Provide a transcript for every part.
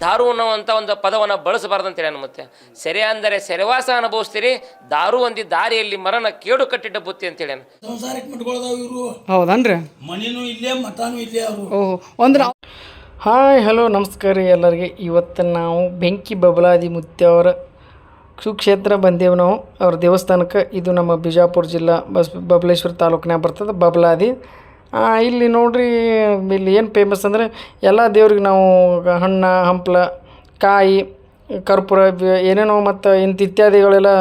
ದಾರು ಅನ್ನುವಂಥ ಒಂದು ಪದವನ್ನು ಬಳಸಬಾರ್ದು ಅಂತ ಹೇಳಿ ಮತ್ತೆ. ಸೆರೆ ಅಂದರೆ ಸೆರೆವಾಸ ಅನುಭವಿಸ್ತೀರಿ ದಾರು ಒಂದಿ ದಾರಿಯಲ್ಲಿ ಮರಣ ಕೇಡು ಕಟ್ಟಿಟ್ಟ ಬುತ್ತಿ ಅಂತ ಹೇಳಿ ಸಂಸಾರಕ್ಕೆ ಮಟ್ಕೊಳ್ದಾವ ಇವರು. ಹೌದನ್ರಿ? ಮನಿನೂ ಇಲ್ಲೇ ಮಠಾನು ಇಲ್ಲೇ ಅವರು. ಓಹ್ ಅಂದ್ರೆ ಹಾಯ್ ಹಲೋ ನಮಸ್ಕಾರ ರೀ ಎಲ್ಲರಿಗೆ. ಇವತ್ತು ನಾವು ಬೆಂಕಿ ಬಬಲಾದಿ ಮುತ್ಯ ಅವರ ಸುಕ್ಷೇತ್ರ ಬಂದೇವು ನಾವು. ಅವ್ರ ದೇವಸ್ಥಾನಕ್ಕೆ ಇದು ನಮ್ಮ ಬಿಜಾಪುರ ಜಿಲ್ಲಾ ಬಸ್ ಬಬಲೇಶ್ವರ ತಾಲೂಕಿನಾಗ ಬರ್ತದೆ ಬಬಲಾದಿ. ಇಲ್ಲಿ ನೋಡ್ರಿ, ಇಲ್ಲಿ ಏನು ಫೇಮಸ್ ಅಂದರೆ ಎಲ್ಲ ದೇವ್ರಿಗೆ ನಾವು ಹಣ್ಣು, ಹಂಪ್ಲ, ಕಾಯಿ, ಕರ್ಪೂರ ಏನೇನೋ ಮತ್ತು ಇಂಥ ಇತ್ಯಾದಿಗಳೆಲ್ಲ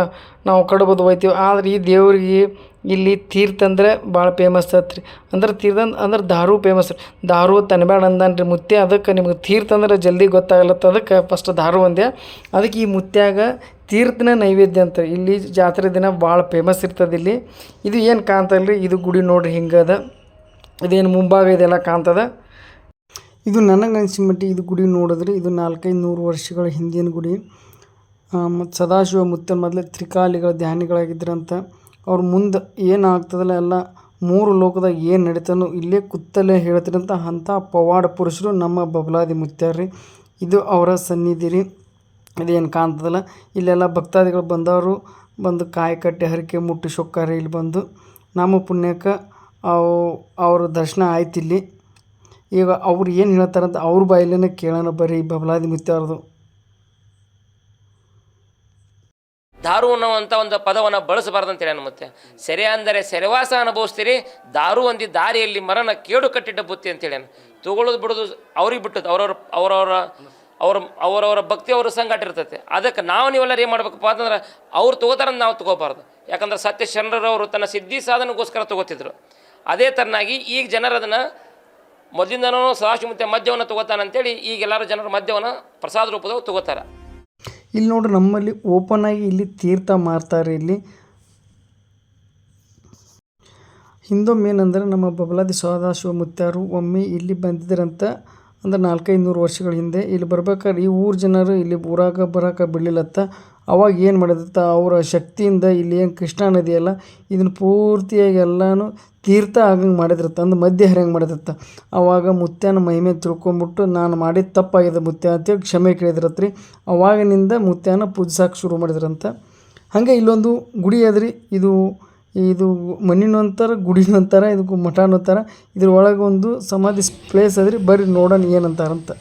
ನಾವು ಕಡುಬದು ಹೋಯ್ತೀವಿ. ಆದ್ರೆ ಈ ದೇವ್ರಿಗೆ ಇಲ್ಲಿ ತೀರ್ಥ ಅಂದರೆ ಭಾಳ ಫೇಮಸ್ ಆತ್ರಿ ಅಂದ್ರೆ ತೀರ್ಥ ಅಂದ್ರೆ ದಾರು ಫೇಮಸ್ ರೀ. ದಾರು ತನ್ಬೇಡ ಅಂದಾನ ರೀ ಮುತ್ತೆ. ಅದಕ್ಕೆ ನಿಮ್ಗೆ ತೀರ್ಥ ಅಂದ್ರೆ ಜಲ್ದಿ ಗೊತ್ತಾಗಲತ್ತ. ಅದಕ್ಕೆ ಫಸ್ಟ್ ದಾರು ಒಂದೇ. ಅದಕ್ಕೆ ಈ ಮುತ್ಯಾಗ ತೀರ್ಥನ ನೈವೇದ್ಯ ಅಂತ ಇಲ್ಲಿ ಜಾತ್ರೆ ದಿನ ಭಾಳ ಫೇಮಸ್ ಇರ್ತದೆ ಇಲ್ಲಿ. ಇದು ಏನು ಕಾಣ್ತಲ್ರಿ ಇದು ಗುಡಿ ನೋಡ್ರಿ ಹಿಂಗದ. ಇದೇನು ಮುಂಭಾಗ ಇದೆಲ್ಲ ಕಾಣ್ತದೆ? ಇದು ನನಗೆ ಅನಿಸಿದ ಮಟ್ಟಿಗೆ ಇದು ಗುಡಿ ನೋಡಿದ್ರೆ ಇದು ನಾಲ್ಕೈದು ನೂರು ವರ್ಷಗಳ ಹಿಂದಿನ ಗುಡಿ. ಮತ್ತು ಸದಾಶಿವ ಮುತ್ತ ಮೊದಲೇ ತ್ರಿಕಾಲಿಗಳ ಧ್ಯಾನಿಗಳಾಗಿದ್ರಂತ. ಅವ್ರ ಮುಂದೆ ಏನಾಗ್ತದಲ್ಲ, ಎಲ್ಲ ಮೂರು ಲೋಕದಾಗ ಏನು ನಡೀತಾನೋ ಇಲ್ಲೇ ಕುತ್ತಲೇ ಹೇಳ್ತಿರಂಥ ಅಂಥ ಪವಾಡ ಪುರುಷರು ನಮ್ಮ ಬಬಲಾದಿ ಮುತ್ಯಾರ್ರಿ. ಇದು ಅವರ ಸನ್ನಿಧಿ ರೀ. ಇದೇನು ಕಾಣ್ತದಲ್ಲ, ಇಲ್ಲೆಲ್ಲ ಭಕ್ತಾದಿಗಳು ಬಂದವರು ಬಂದು ಕಾಯಿ ಕಟ್ಟೆ ಹರಕೆ ಮುಟ್ಟಿ ಸೊಕ್ಕಾರೆ ಇಲ್ಲಿ ಬಂದು. ನಮ್ಮ ಪುಣ್ಯಕ್ಕೆ ಅವು, ಅವ್ರ ದರ್ಶನ ಆಯ್ತು ಇಲ್ಲಿ. ಈಗ ಅವ್ರು ಏನು ಹೇಳ್ತಾರಂತ ಅವ್ರ ಬಾಯಲ್ಲೇ ಕೇಳೋಣ ಬರ್ರಿ ಬಬಲಾದಿ ಅವ್ರದ್ದು ದಾರು ಅನ್ನುವಂಥ ಒಂದು ಪದವನ್ನು ಬಳಸಬಾರ್ದು ಅಂತ ಹೇಳಿ ಮತ್ತೆ ಸೆರೆ ಅಂದರೆ ಸೆರೆವಾಸ ಅನುಭವಿಸ್ತೀರಿ, ದಾರು ಒಂದಿ ದಾರಿಯಲ್ಲಿ ಮರನ ಕೇಡು ಕಟ್ಟಿಟ್ಟ ಬುತ್ತಿ ಅಂತ ತಗೊಳ್ಳೋದು ಬಿಡೋದು ಅವ್ರಿಗೆ ಬಿಟ್ಟದ್ದು, ಅವ್ರವ್ರ, ಅವರವರ, ಅವ್ರ, ಅವರವರ ಭಕ್ತಿ ಅವ್ರ ಇರ್ತೈತೆ. ಅದಕ್ಕೆ ನಾವು ನೀವೆಲ್ಲರೂ ಏನು ಮಾಡ್ಬೇಕಪ್ಪ ಅಂತಂದ್ರೆ ಅವ್ರು ತಗೋತಾರಂತ ನಾವು ತಗೋಬಾರ್ದು. ಯಾಕಂದ್ರೆ ಸತ್ಯ ಶರಣರವರು ತನ್ನ ಸಿದ್ಧಿ ಸಾಧನಗೋಸ್ಕರ ತಗೋತಿದ್ರು. ಅದೇ ಥರನಾಗಿ ಈಗ ಜನರು ಅದನ್ನು ಮೊದಲಿಂದನೂ ಸದಾಶಿವ ಮದ್ಯವನ್ನು ತಗೋತಾನಂತೇಳಿ ಈಗ ಎಲ್ಲರೂ ಜನರು ಮದ್ಯವನ್ನು ಪ್ರಸಾದ ರೂಪದಾಗ ತಗೋತಾರೆ. ಇಲ್ಲಿ ನೋಡ್ರಿ ನಮ್ಮಲ್ಲಿ ಓಪನ್ ಆಗಿ ಇಲ್ಲಿ ತೀರ್ಥ ಮಾರ್ತಾರೆ ಇಲ್ಲಿ. ಹಿಂದೊಮ್ಮೆ ಏನಂದ್ರೆ ನಮ್ಮ ಬಬಲಾದಿ ಸದಾಶಿವ ಮುತ್ಯಾರು ಒಮ್ಮೆ ಇಲ್ಲಿ ಬಂದಿದ್ದರಂತ ಅಂದ್ರೆ ನಾಲ್ಕೈದು ನೂರು ವರ್ಷಗಳ ಹಿಂದೆ ಇಲ್ಲಿ ಬರ್ಬೇಕಾದ್ರೆ ಈ ಊರ ಜನರು ಇಲ್ಲಿ ಊರಾಗ ಬರಾಕ ಬಿಡಲಿಲ್ಲತ್ತ. ಅವಾಗ ಏನು ಮಾಡಿದತ್ತ? ಅವರ ಶಕ್ತಿಯಿಂದ ಇಲ್ಲಿ ಏನು ಕೃಷ್ಣಾ ನದಿ ಅಲ್ಲ, ಇದನ್ನು ಪೂರ್ತಿಯಾಗಿ ಎಲ್ಲನೂ ತೀರ್ಥ ಆಗಂಗೆ ಮಾಡಿದ್ರತ್ತ ಅಂದ್ರೆ ಮಧ್ಯ ಹರಿಯಂಗೆ ಮಾಡಿದತ್ತ ಅವಾಗ ಮುತ್ಯನ ಮಹಿಮೆ ತಿಳ್ಕೊಂಬಿಟ್ಟು, ನಾನು ಮಾಡಿದ ತಪ್ಪಾಗಿದೆ ಮುತ್ಯ ಅಂತೇಳಿ ಕ್ಷಮೆ ಕೇಳಿದ್ರತ್ರಿ. ಅವಾಗಿನಿಂದ ಮುತ್ಯನ ಪೂಜಿಸೋಕೆ ಶುರು ಮಾಡಿದ್ರಂತ. ಹಾಗೆ ಇಲ್ಲೊಂದು ಗುಡಿ ಅದ್ರಿ, ಇದು ಇದು ಮಣ್ಣಿನ ಅಂತಾರ ಗುಡಿನ ಅಂತಾರ ಇದಕ್ಕೆ ಮಠನೂ ಅಂತಾರ ಇದ್ರ ಒಳಗೆ ಒಂದು ಸಮಾಧಿ ಪ್ಲೇಸ್ ಅದ್ರಿ ಬರ್ರಿ ನೋಡೋಣ ಏನಂತಾರಂತ.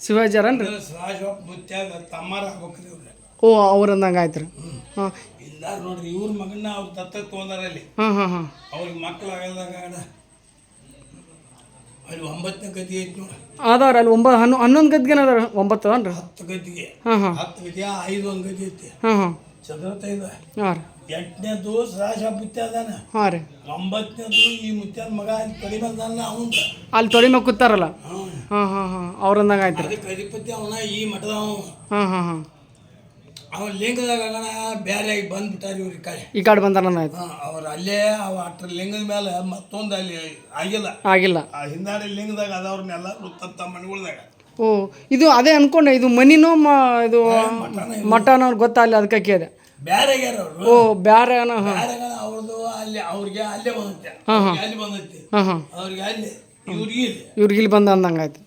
ಶಿವಾಚಾರನ್ರಿ ತಮ್ಮಾರ ಆಗ್ಬೇಕ್ರಿ ಇವ್ರು. ಓ ಅವ್ರಂದಂಗೆ ಆಯ್ತು ರೀ ಹಾಂ. ಇಲ್ಲಾರ ನೋಡ್ರಿ ಇವ್ರ ಮಗನ ಅವ್ರ ದತ್ತ ತೊಗೊಂಡಾರ ಅಲ್ಲಿ. ಹಾಂ ಹಾಂ ಹಾಂ. ಅವ್ರಿಗೆ ಮಕ್ಳು ಆಗಲ್ದಾಗ ಅಲ್ಲಿ ಒಂಬತ್ತನೇ ಗದಿ ಐತಿ ನೋಡ್ರಿ ಅದಾರ ಅಲ್ಲಿ ಒಂಬ ಹನ್ನೊ ಹನ್ನೊಂದು ಗದ್ಗೆನ ಅದಾರ? ಒಂಬತ್ತು ಅದಾನ್ರಿ ಹತ್ತು ಗದ್ದಿಗೆ ಹಾಂ ಹಾಂ. ಹತ್ತು ಗದಿ ಐದು ಒಂದು ಗದಿ ಐತಿ. ಹಾಂ ಹಾಂ. ಚದುರತೈದ. ಹಾಂ ರೀ. ಎಂಟನೇದು ಸದಾಶಿವ ಮುತ್ಯ ಅದಾನ. ಹಾಂ ರೀ. ಒಂಬತ್ತನೇದು ಈ ಮುತ್ಯನ ಮಗ ಅಲ್ಲಿ ಕಡಿಮೆ ಅದಾನ ಅವಂದ ಅಲ್ಲಿ ತೊಳಿ ಮ್ಯಾಗ ಕೂತಾರಲ್ಲ ಹಾಂ ಹಾಂ ಹಾಂ. ಅವ್ರಂದಂಗೆ ಆಯ್ತು ರೀ ಅದಕ್ಕೆ ಅಧಿಪತಿ ಅವನ ಈ ಮಠದ ಅವನು. ಹಾಂ ಹಾಂ ಹಾಂ. ಅವನ ಲಿಂಗದಾಗ ಬೇರೆ ಬಂದ್ಬಿಟ್ಟಾರ ಇವ್ರಿಗೆ ಕಡೆ. ಈ ಕಡೆ ಹಾ, ಅವ್ರು ಅಲ್ಲೇ ಅವ ಅಟ್ರ ಲಿಂಗದ ಮೇಲೆ ಮತ್ತೊಂದು ಅಲ್ಲಿ ಆಗಿಲ್ಲ. ಆಗಿಲ್ಲ. ಆ ಹಿಂದಾಡಿ ಲಿಂಗದಾಗ ಅದವ್ರನ್ನೆಲ್ಲ ತಮ್ಮ ಮನೆಗಳ್ದಾಗ. ಓ ಇದು ಅದೇ ಅನ್ಕೊಂಡೆ ಇದು ಮನಿನೋ ಮ ಇದು ಮಟನ್ ಅವ್ರು ಗೊತ್ತಾಗಲಿ ಅದಕ್ಕೆ ಕೇಳಿದೆ. ಅವರು. ಓ ಬ್ಯಾರೆ ಅವ್ರದ್ದು ಅಲ್ಲಿ ಅವ್ರಿಗೆ ಅಲ್ಲೇ ಬಂದೈತೆ. ಅಲ್ಲಿ ಬಂದೈತಿ. ಅವ್ರಿಗೆ ಅಲ್ಲಿ ಇವ್ರಿಗೆ ಇಲ್ಲಿ. ಇವ್ರಿಗೆ ಇಲ್ಲಿ ಬಂದ ಅಂದಂಗೆ ಆಯ್ತು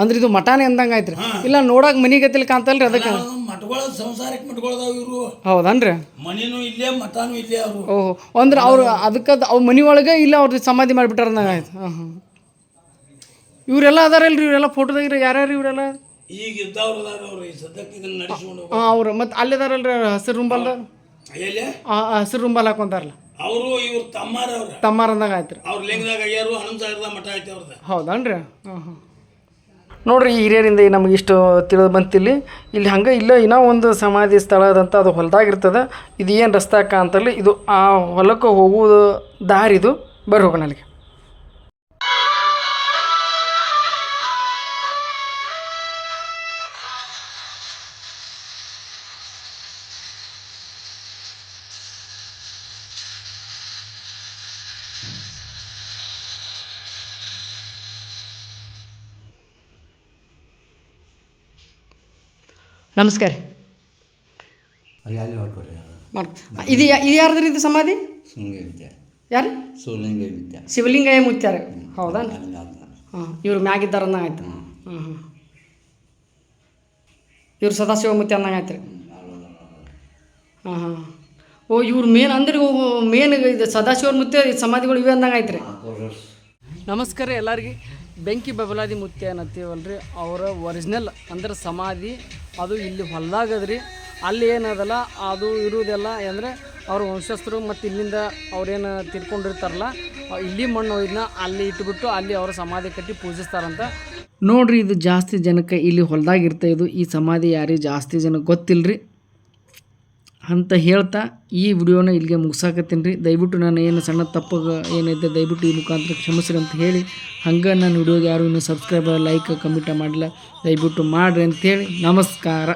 ಅಂದ್ರೆ ಇದು ಮಠಾನೆ ಅಂದಂಗೆ ಆಯ್ತು ರೀ ಇಲ್ಲ ನೋಡಕ್ಕೆ ಮನೆ ಗತಿಲ್ ಕಾಂತಲ್ರಿ ಅದಕ್ಕೆ. ಮಠಗಳ ಸಂಸಾರಕ್ಕೆ ಮಠಗಳದಾವ ಇವರು. ಹೌದನ್ರಿ. ಮನೇನು ಇಲ್ಲೇ ಮಠಾನು ಇಲ್ಲೇ ಅವರು. ಓಹೋ. ಅಂದ್ರೆ ಅವ್ರು ಅದಕ್ಕೆ ಅವ್ರ ಮನೆ ಒಳಗೆ ಇಲ್ಲ ಅವ್ರದ್ದು ಸಮಾಧಿ ಮಾಡಿಬಿಟ್ಟಾರ ಅಂದಂಗ ಆಯ್ತು. ಹಾಂ ಹಾಂ. ಇವರೆಲ್ಲ ಅದಾರಲ್ರಿ ಇವರೆಲ್ಲ ಫೋಟೋದಾಗಿರ ಯಾರ್ಯಾರು ಇವರೆಲ್ಲ? ಈಗ ಇದ್ದವ್ರು ಅದಾರ ಅವ್ರು ಈ ಸದ್ಯಕ್ಕೆ ಇದನ್ನ ನಡೆಸ್ಕೊಂಡು ಹಾಂ ಅವ್ರು. ಮತ್ತು ಅಲ್ಲಿ ಅದಾರಲ್ರಿ ಹಸಿರು ರುಂಬಲ್ದ ಎಲ್ಲಿ? ಹಸಿರು ರುಂಬಲ್ ಹಾಕೊಂತಾರಲ್ಲ ಅವರು ಇವ್ರು ತಮ್ಮಾರ ಅವ್ರ. ತಮ್ಮಾರ ಅಂದಂಗೆ ಆಯ್ತು ರೀ ಅವ್ರ ಲಿಂಗದಾಗ ಆಗ್ಯಾರು ಹನ್ನೊಂದು ಸಾವಿರದ ಮಠ ಐತೆ ಅವ್ರದ್ದು ಹೌದನ್ರಿ. ಹಾಂ ಹಾಂ. ನೋಡ್ರಿ ಹಿರಿಯರಿಂದ ನಮಗೆ ಇಷ್ಟು ತಿಳಿದು ಬಂತಿಲ್ಲಿ. ಇಲ್ಲಿ ಹಂಗೆ ಇಲ್ಲ, ಇನ್ನೂ ಒಂದು ಸಮಾಧಿ ಸ್ಥಳ ಅದಂತ ಅದು ಹೊಲದಾಗಿರ್ತದೆ. ಇದು ಏನು ರಸ್ತಾಕ ಅಂತಲ್ಲಿ ಇದು ಆ ಹೊಲಕ್ಕೆ ಹೋಗುವುದು ದಾರಿದು ಬರ್ರಿ ಹೋಗೋಣ ಅಲ್ಲಿಗೆ ನಮಸ್ಕಾರ. ಹೊರಟ್ಬಿಟ್ರೆ ಇದು ಯಾ- ಇದು ಯಾರ್ದ್ರಿ ಇದು ಸಮಾಧಿ? ಯಾರು? ಶಿವಲಿಂಗ ವಿದ್ಯಾ ಶಿವಲಿಂಗಯ್ಯ ಮುತ್ಯಾರ ಹೌದಾ? ಹಾಂ ಇವ್ರು ಮ್ಯಾಗಿದ್ದಾರ ಅಂದಂಗೆ ಆಯ್ತು ಹಾಂ ಹಾಂ ಇವ್ರು ಸದಾಶಿವ ಮುತ್ಯ ಅನ್ನ ಆಯ್ತು ರೀ ಹಾಂ ಹಾಂ. ಓ ಇವ್ರು ಮೇನ್ ಅಂದ್ರೆ ಮೇನ್ ಇದು ಸದಾಶಿವ ಮುತ್ಯ ಈ ಸಮಾಧಿಗಳು ಇವೆ ಅಂದಂಗೆ ಆಯ್ತು ರೀ ನಮಸ್ಕಾರ ಎಲ್ಲರಿಗೆ. ಬೆಂಕಿ ಬಬಲಾದಿ ಮುತ್ಯ ರೀ ಅವರ ಒರಿಜಿನಲ್ ಅಂದ್ರೆ ಸಮಾಧಿ. ಅದು ಇಲ್ಲಿ ಹೊಲ್ದಾಗದ್ರಿ. ಅಲ್ಲಿ ಏನದಲ್ಲ, ಅದು ಇರುವುದೆಲ್ಲ ಅಂದರೆ ಅವ್ರ ವಂಶಸ್ಥರು ಮತ್ತು ಇಲ್ಲಿಂದ ಅವ್ರೇನು ತಿರ್ಕೊಂಡಿರ್ತಾರಲ್ಲ, ಇಲ್ಲಿ ಮಣ್ಣು ಇದನ್ನ ಅಲ್ಲಿ ಇಟ್ಬಿಟ್ಟು ಅಲ್ಲಿ ಅವರ ಸಮಾಧಿ ಕಟ್ಟಿ ಪೂಜಿಸ್ತಾರಂತ. ನೋಡ್ರಿ, ಇದು ಜಾಸ್ತಿ ಜನಕ್ಕೆ ಇಲ್ಲಿ ಹೊಲ್ದಾಗ ಇರ್ತೈದು ಈ ಸಮಾಧಿ ಯಾರಿಗೆ ಜಾಸ್ತಿ ಜನಕ್ಕೆ ಗೊತ್ತಿಲ್ಲರಿ ಅಂತ ಹೇಳ್ತಾ ಈ ವಿಡಿಯೋನ ಇಲ್ಲಿಗೆ ಮುಗಿಸಾಕತ್ತೀನಿ ರೀ. ದಯವಿಟ್ಟು ನಾನು ಏನು ಸಣ್ಣ ತಪ್ಪು ಏನಿದೆ ದಯವಿಟ್ಟು ಈ ಮುಖಾಂತರ ಕ್ಷಮಿಸ್ರಿ ಅಂತ ಹೇಳಿ. ಹಂಗೆ ನಾನು ವಿಡಿಯೋಗೆ ಯಾರು ಇನ್ನೂ ಸಬ್ಸ್ಕ್ರೈಬ್ ಲೈಕ್ ಕಮೆಂಟ್ ಮಾಡಿಲ್ಲ ದಯವಿಟ್ಟು ಮಾಡಿರಿ ಅಂತೇಳಿ ನಮಸ್ಕಾರ.